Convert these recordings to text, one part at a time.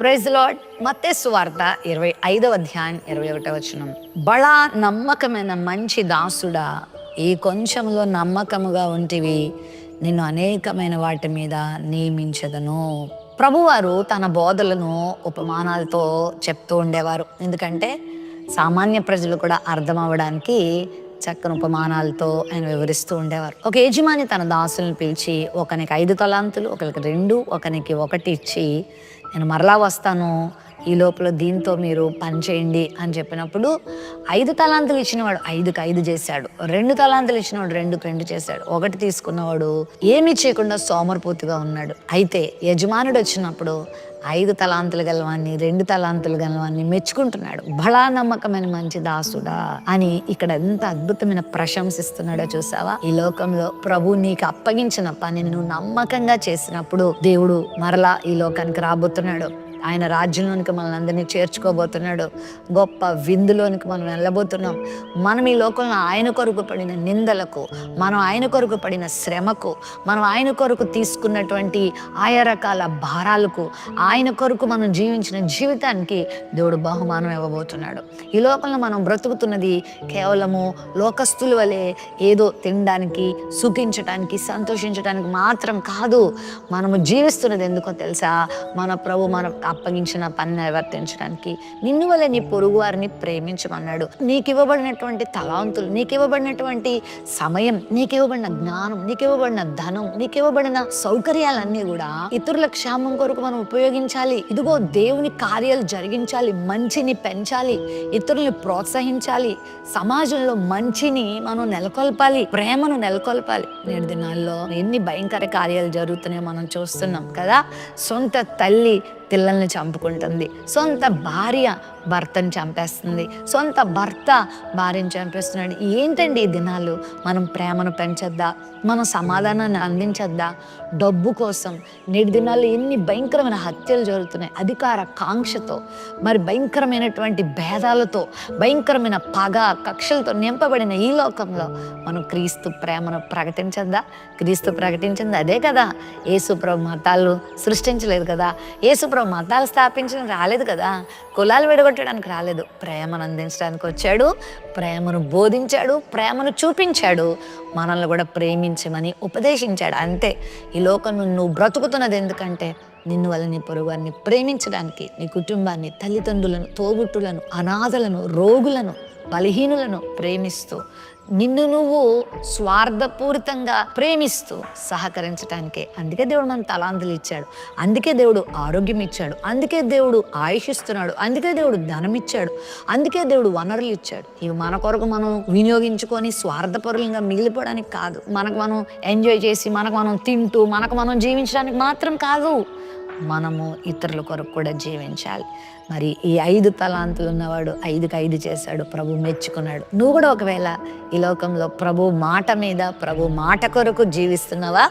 Praise lord మత్తే సువార్త ఇరవై ఐదవ అధ్యాయం ఇరవై ఒకటవ వచనం. బళా నమ్మకమైన మంచి దాసుడా ఈ కొంచెంలో నమ్మకముగా ఉంటివి. నిన్ను అనేకమైన వాటి మీద నియమించదను. ప్రభువారు తన బోధలను ఉపమానాలతో చెప్తూ ఉండేవారు. ఎందుకంటే సామాన్య ప్రజలు కూడా అర్థం అవ్వడానికి చక్కని ఉపమానాలతో ఆయన వివరిస్తూ ఉండేవారు. ఒక యజమాని తన దాసులను పిలిచి ఒకనికి ఐదు తలాంతులు ఒకరికి రెండు ఒకనికి ఒకటి ఇచ్చి నేను మరలా వస్తాను. ఈ లోపల దీంతో మీరు పని చేయండి అని చెప్పినప్పుడు ఐదు తలాంతులు ఇచ్చినవాడు ఐదుకి ఐదు చేశాడు. రెండు తలాంతులు ఇచ్చినవాడు రెండుకి రెండు చేశాడు. ఒకటి తీసుకున్నవాడు ఏమీ చేయకుండా సోమరిపోతుగా ఉన్నాడు. అయితే యజమానుడు వచ్చినప్పుడు ఐదు తలాంతులు గలవాన్ని రెండు తలాంతులు గలవాన్ని మెచ్చుకుంటున్నాడు. బలా నమ్మకమైన మంచి దాసుడా అని ఇక్కడ ఎంత అద్భుతమైన ప్రశంసిస్తున్నాడో చూసావా? ఈ లోకంలో ప్రభు నీకు అప్పగించిన పనిని నువ్వు నమ్మకంగా చేసినప్పుడు దేవుడు మరలా ఈ లోకానికి రాబోతున్నాడు. ఆయన రాజ్యంలోనికి మనల్ని అందరినీ చేర్చుకోబోతున్నాడు. గొప్ప విందులోనికి మనం వెళ్ళబోతున్నాం. మనం ఈ లోకంలో ఆయన కొరకు పడిన నిందలకు మనం ఆయన కొరకు పడిన శ్రమకు మనం ఆయన కొరకు తీసుకున్నటువంటి ఆయా రకాల భారాలకు ఆయన కొరకు మనం జీవించిన జీవితానికి దేవుడు బహుమానం ఇవ్వబోతున్నాడు. ఈ లోకంలో మనం బ్రతుకుతున్నది కేవలము లోకస్తుల వలె ఏదో తినడానికి సుఖించడానికి సంతోషించడానికి మాత్రం కాదు. మనము జీవిస్తున్నది ఎందుకో తెలుసా? మన ప్రభు మన అప్పగించిన పని నిర్వర్తించడానికి నిన్ను వల్ల నీ పొరుగు వారిని ప్రేమించమన్నాడు. నీకు ఇవ్వబడినటువంటి తలాంతులు నీకు ఇవ్వబడినటువంటి సమయం నీకు ఇవ్వబడిన జ్ఞానం నీకు ఇవ్వబడిన ధనం నీకు ఇవ్వబడిన సౌకర్యాలన్నీ కూడా ఇతరుల క్షేమం కొరకు మనం ఉపయోగించాలి. ఇదిగో దేవుని కార్యాలు జరిగించాలి మంచిని పెంచాలి ఇతరుల్ని ప్రోత్సహించాలి సమాజంలో మంచిని మనం నెలకొల్పాలి ప్రేమను నెలకొల్పాలి. నేటి దినాల్లో ఎన్ని భయంకర కార్యాలు జరుగుతున్నాయో మనం చూస్తున్నాం కదా. సొంత తల్లి పిల్లల్ని చంపుకుంటుంది. సొంత భార్య భర్తను చంపేస్తుంది. సొంత భర్త భార్యను చంపేస్తున్నాడు. ఏంటండి ఈ దినాలు? మనం ప్రేమను పెంచొద్దా? మనం సమాధానాన్ని అందించొద్దా? డబ్బు కోసం. నేటి దినాల్లో ఎన్ని భయంకరమైన హత్యలు జరుగుతున్నాయి. అధికార కాంక్షతో మరి భయంకరమైనటువంటి భేదాలతో భయంకరమైన పగ కక్షలతో నింపబడిన ఈ లోకంలో మనం క్రీస్తు ప్రేమను ప్రకటించద్దా? క్రీస్తు ప్రకటించింది అదే కదా. యేసుప్రభు మతాలు సృష్టించలేదు కదా. యేసుప్రభు మతాలు స్థాపించడం రాలేదు కదా. కులాలు విడగొట్టడానికి రాలేదు. ప్రేమను అందించడానికి వచ్చాడు. ప్రేమను బోధించాడు. ప్రేమను చూపించాడు. మనల్ని కూడా ప్రేమించమని ఉపదేశించాడు. అంతే. ఈ లోకం నువ్వు బ్రతుకుతున్నది ఎందుకంటే నిన్ను వల్ల నీ పొరుగువారిని ప్రేమించడానికి నీ కుటుంబాన్ని తల్లిదండ్రులను తోబుట్టులను అనాథలను రోగులను బలహీనులను ప్రేమిస్తూ నిన్ను నువ్వు స్వార్థపూరితంగా ప్రేమిస్తూ సహకరించటానికే. అందుకే దేవుడు మన తలాంతులు ఇచ్చాడు. అందుకే దేవుడు ఆరోగ్యం ఇచ్చాడు. అందుకే దేవుడు ఆయుష్ ఇస్తున్నాడు అందుకే దేవుడు ధనం ఇచ్చాడు అందుకే దేవుడు వనరులు ఇచ్చాడు. ఇవి మన కొరకు మనం వినియోగించుకొని స్వార్థపరులంగా మిగిలిపోవడానికి కాదు. మనకు మనం ఎంజాయ్ చేసి మనకు మనం తింటూ మనకు మనం జీవించడానికి మాత్రం కాదు. మనము ఇతరుల కొరకు కూడా జీవించాలి. మరి ఈ ఐదు తలాంతులు ఉన్నవాడు ఐదుకి ఐదు చేశాడు ప్రభు మెచ్చుకున్నాడు. నువ్వు కూడా ఒకవేళ ఈ లోకంలో ప్రభు మాట మీద ప్రభు మాట కొరకు జీవిస్తున్నావా?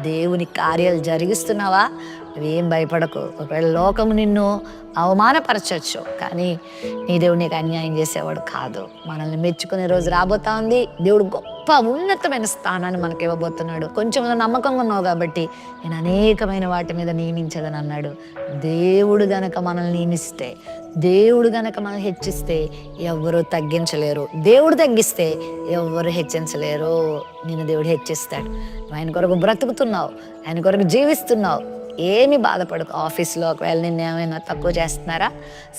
దేవుని కార్యాలు జరిగిస్తున్నావా? నువ్వేం భయపడకు. ఒకవేళ లోకము నిన్ను అవమానపరచచ్చు కానీ నీ దేవుడు నీకు అన్యాయం చేసేవాడు కాదు. మనల్ని మెచ్చుకునే రోజు రాబోతా ఉంది. దేవుడు గొప్ప ఉన్నతమైన స్థానాన్ని మనకి ఇవ్వబోతున్నాడు. కొంచెం నమ్మకంగా ఉన్నావు కాబట్టి నేను అనేకమైన వాటి మీద నియమించదని అన్నాడు. దేవుడు గనక మనల్ని నియమిస్తే దేవుడు గనక మనం హెచ్చిస్తే ఎవరు తగ్గించలేరు. దేవుడు తగ్గిస్తే ఎవరు హెచ్చించలేరు. నేను దేవుడు హెచ్చిస్తాడు. ఆయన కొరకు బ్రతుకుతున్నావు ఆయన కొరకు జీవిస్తున్నావు. ఏమి బాధపడకు. ఆఫీస్లో ఒకవేళ నిన్ను ఏమైనా తక్కువ చేస్తున్నారా?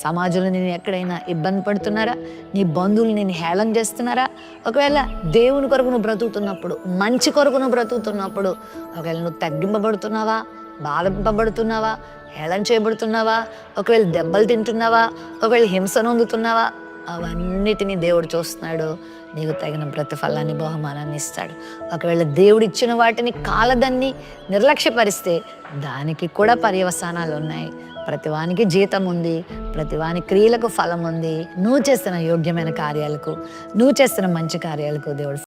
సమాజంలో నేను ఎక్కడైనా ఇబ్బంది పడుతున్నారా? నీ బంధువులు నేను హేళన చేస్తున్నారా? ఒకవేళ దేవుని కొరకు నువ్వు బ్రతుకుతున్నప్పుడు మంచి కొరకు నువ్వు బ్రతుకుతున్నప్పుడు ఒకవేళ నువ్వు తగ్గింపబడుతున్నావా? బాధింపబడుతున్నావా? హేళన చేయబడుతున్నావా? ఒకవేళ దెబ్బలు తింటున్నావా? ఒకవేళ హింస నొందుతున్నావా? అవన్నిటినీ దేవుడు చూస్తున్నాడు. నీకు తగిన ప్రతిఫలాన్ని బహుమానాన్ని ఇస్తాడు. ఒకవేళ దేవుడు ఇచ్చిన వాటిని కాలదన్ని నిర్లక్ష్యపరిస్తే దానికి కూడా పర్యవసానాలు ఉన్నాయి. ప్రతివానికి జీతం ఉంది. ప్రతివాని క్రియలకు ఫలం ఉంది. నువ్వు చేస్తున్న యోగ్యమైన కార్యాలకు నువ్వు చేస్తున్న మంచి కార్యాలకు దేవుడు